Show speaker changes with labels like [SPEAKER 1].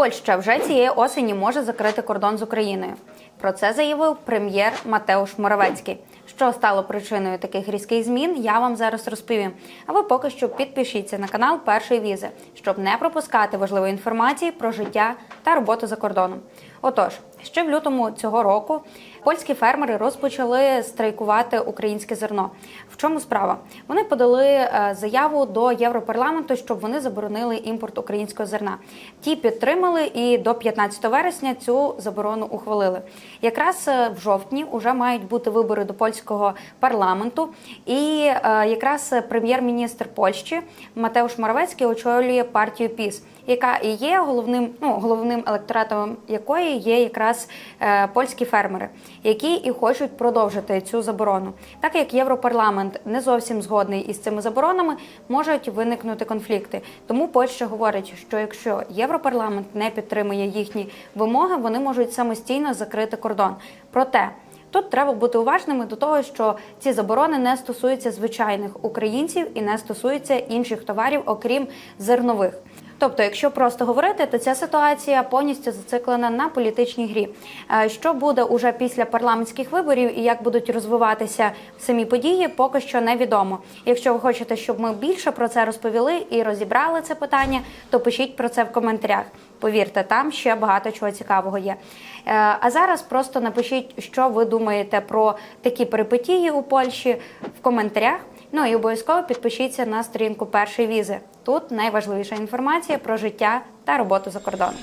[SPEAKER 1] Польща вже цієї осені може закрити кордон з Україною. Про це заявив прем'єр Матеуш Моравецький. Що стало причиною таких різких змін, я вам зараз розповім. А ви поки що підпишіться на канал Першої візи, щоб не пропускати важливої інформації про життя та роботу за кордоном. Отож, ще в лютому цього року польські фермери розпочали страйкувати українське зерно. В чому справа? Вони подали е, заяву до Європарламенту, щоб вони заборонили імпорт українського зерна. Ті підтримали і до 15 вересня цю заборону ухвалили. Якраз е, в жовтні вже мають бути вибори до польського парламенту, і е, якраз прем'єр-міністр Польщі Матеуш Моравецький очолює партію ПІС, яка і є головним, ну головним електоратом якої є якраз е, польські фермери, які і хочуть продовжити цю заборону. Так як Європарламент не зовсім згодний із цими заборонами, можуть виникнути конфлікти. Тому Польща говорить, що якщо Європарламент не підтримує їхні вимоги, вони можуть самостійно закрити кордон. Проте Тут треба бути уважними до того, що ці заборони не стосуються звичайних українців і не стосуються інших товарів, окрім зернових. Тобто, якщо просто говорити, то ця ситуація повністю зациклена на політичній грі. Е, Що буде уже після парламентських виборів і як будуть розвиватися самі події, поки що невідомо. Якщо ви хочете, щоб ми більше про це розповіли і розібрали це питання, то пишіть про це в коментарях. Повірте, там ще багато чого цікавого є. Е, А зараз просто напишіть, що ви думаєте про такі перипетії у Польщі в коментарях. Ну і обов'язково підпишіться на сторінку першої візи. Тут найважливіша інформація про життя та роботу за кордоном.